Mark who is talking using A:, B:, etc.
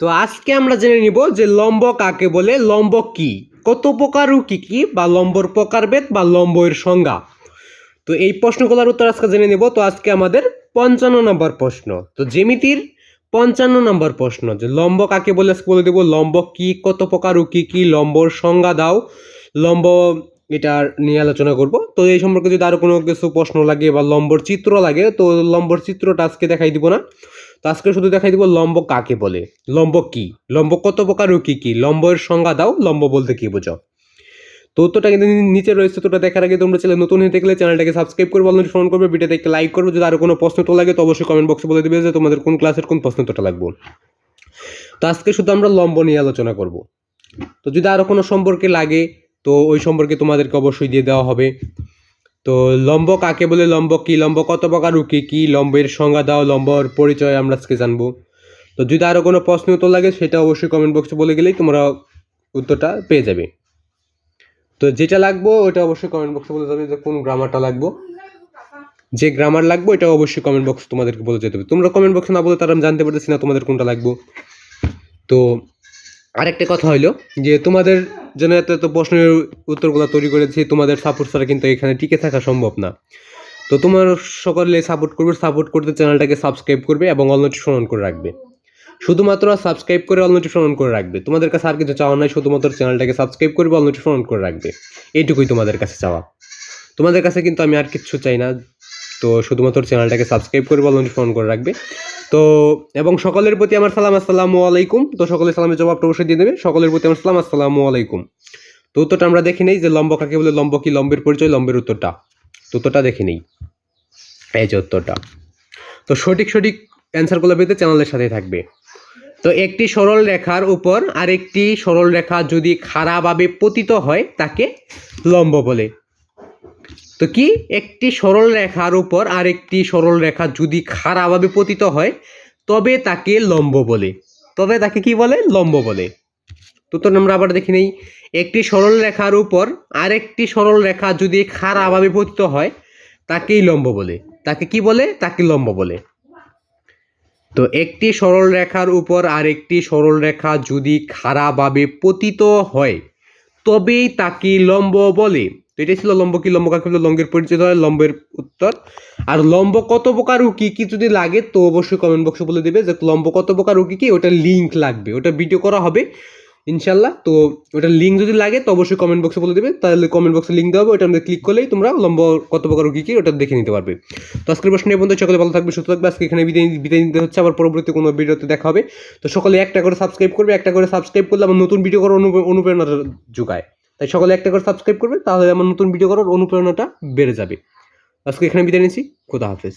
A: তো আজকে আমরা জেনে নিব যে লম্ব কাকে বলে, লম্ব কি? কত প্রকার ও কি কি, বা লম্বর প্রকারভেদ বা লম্বের সংজ্ঞা? তো এই প্রশ্নগুলোর উত্তর আজকে জেনে নেব। তো আজকে আমাদের পঞ্চান্ন নম্বর প্রশ্ন। তো জ্যামিতির পঞ্চান্ন নম্বর প্রশ্ন যে লম্ব কাকে বলে? বলে দেবো, লম্ব কি, কত প্রকার ও কি কি, লম্বর সংজ্ঞা দাও। লম্ব এটার নিয়ে আলোচনা করব। তো এই সম্পর্কে যদি আরও কোনো কিছু প্রশ্ন লাগে বা লম্বর চিত্র লাগে, তো লম্বর চিত্রটা আজকে দেখাই দিব না। তো আজকে শুধু দেখাই দিব লম্ব কাকে বলে? লম্ব কি? লম্ব কত প্রকার ও কি কি? লম্বের সংজ্ঞা দাও, লম্ব বলতে কি বোঝো? তো উত্তরটা কিন্তু নিচে রয়েছে তোটা দেখার আগে তোমরা চ্যানেল নতুন হয়ে থাকলে চ্যানেলটাকে সাবস্ক্রাইব করবে অলরেডি ফোন করবে, ভিডিওতে একটা লাইক করবে, যদি আরও কোনো প্রশ্ন তো লাগে তো অবশ্যই কমেন্ট বক্সে বলে দিবে যে তোমাদের কোন ক্লাসের কোন প্রশ্ন তোটা লাগবে। তো আজকে শুধু আমরা লম্ব নিয়ে আলোচনা করব। তো যদি আরও কোনো সম্পর্কে লাগে, তো ওই সম্পর্কে তোমাদেরকে অবশ্যই দিয়ে দেওয়া হবে। তো লম্ব কাকে বলে লম্ব কি? লম্ব কত প্রকার ও কি? লম্বের সংজ্ঞা দাও, লম্বর পরিচয় আমরা আজকে জানব। তো যদি আরও কোনো প্রশ্ন উত্তর লাগে, সেটা অবশ্যই কমেন্ট বক্সে বলে গেলেই তোমরা উত্তরটা পেয়ে যাবে। তো যেটা লাগবো ওটা অবশ্যই কমেন্ট বক্সে বলে যাবে যে কোন গ্রামারটা লাগবো। যে গ্রামার লাগবো, এটা অবশ্যই কমেন্ট বক্স তোমাদেরকে বলে যেতে হবে। তোমরা কমেন্ট বক্সে না বলে তারা জানতে পারতেছি না তোমাদের কোনটা লাগবো। তো আরেকটা কথা হইল যে তোমাদের জন্য এত এত প্রশ্নের উত্তরগুলো তৈরি করেছি, তোমাদের সাপোর্ট ছাড়া কিন্তু এখানে টিকে থাকা সম্ভব না। তো তোমার সকলে সাপোর্ট করবে সাপোর্ট করতে চ্যানেলটাকে সাবস্ক্রাইব করবে এবং অল নোটিফিকেশন অন করে রাখবে। শুধুমাত্র সাবস্ক্রাইব করে অল নোটিফিকেশন অন করে রাখবে। তোমাদের কাছে আর কিছু চাওয়া নাই, শুধুমাত্র চ্যানেলটাকে সাবস্ক্রাইব করবে অল নোটিফিকেশন অন করে রাখবে। এইটুকুই তোমাদের কাছে চাওয়া। তোমাদের কাছে কিন্তু আমি আর কিচ্ছু চাই না। তো শুধুমাত্র চ্যানেলটাকে সাবস্ক্রাইব করে নোটিফিকেশন অন করে রাখবে। তো, এবং সকলের প্রতি আমার সালাম, আসসালামু আলাইকুম। তো সকলের সালামের জবাবটা অবশ্যই দিয়ে দেবে। সকলের প্রতি আমার সালাম, আসসালামু আলাইকুম। তো উত্তরটা আমরা দেখে নেই যে লম্ব কাকে বলে, লম্ব কি, লম্বের পরিচয়, লম্বের উত্তরটা। তো উত্তরটা দেখে নেই। এই যে উত্তরটা। তো সঠিক সঠিক অ্যান্সারগুলো পেতে চ্যানেলের সাথে থাকবে। তো একটি সরল রেখার উপর আরেকটি সরল রেখা যদি খাড়াভাবে পতিত হয়, তাকে লম্ব বলে। তো কি? একটি সরল রেখার উপর আরেকটি সরল রেখা যদি খাড়াভাবে পতিত হয়, তবে তাকে লম্ব বলে। তবে তাকে কি বলে? লম্ব বলে। তো তো আমরা আবার দেখি নেই। একটি সরল রেখার উপর আরেকটি সরল রেখা যদি খাড়াভাবে পতিত হয়, তাকেই লম্ব বলে। তাকে কি বলে? তাকে লম্ব বলে। তো একটি সরল রেখার উপর আরেকটি সরল রেখা যদি খাড়াভাবে পতিত হয়, তবেই তাকে লম্ব বলে। তো এটাই ছিল লম্ব কি, লম্ব কাকে লম্বের পরিচিত হয়, লম্বের উত্তর। আর লম্ব কত প্রকার ও কি কি যদি লাগে, তো অবশ্যই কমেন্ট বক্সে বলে দেবে যে লম্ব কত প্রকার ও কি কি ওটা লিঙ্ক লাগবে। ওটা ভিডিও করা হবে ইনশাল্লাহ তো ওটার লিঙ্ক যদি লাগে, তো অবশ্যই কমেন্ট বক্সে বলে দেবে। তাহলে কমেন্ট বক্সে লিঙ্ক দেওয়া হবে ওটা আমাদের ক্লিক করলেই তোমরা লম্ব কত প্রকার কি কি, ওটা দেখে নিতে পারবে। তো আজকের প্রশ্ন এই পর্যন্ত সকলে ভালো থাকবে, সুস্থ থাকবে। আজকে এখানে বিদায় নিতে হচ্ছে। আবার পরবর্তী কোনো ভিডিওতে দেখা হবে। তো সকলে একটা করে সাবস্ক্রাইব করবে, একটা করে সাবস্ক্রাইব করলে আমার নতুন ভিডিও করার অনু- অনুপ্রেরণা যোগায়। তাই সকলে একটা করে সাবস্ক্রাইব করবে, তাহলে আমার নতুন ভিডিও করার অনুপ্রেরণাটা বেড়ে যাবে। আজকে এখানে বিদায় নিচ্ছি, খোদা হাফেজ।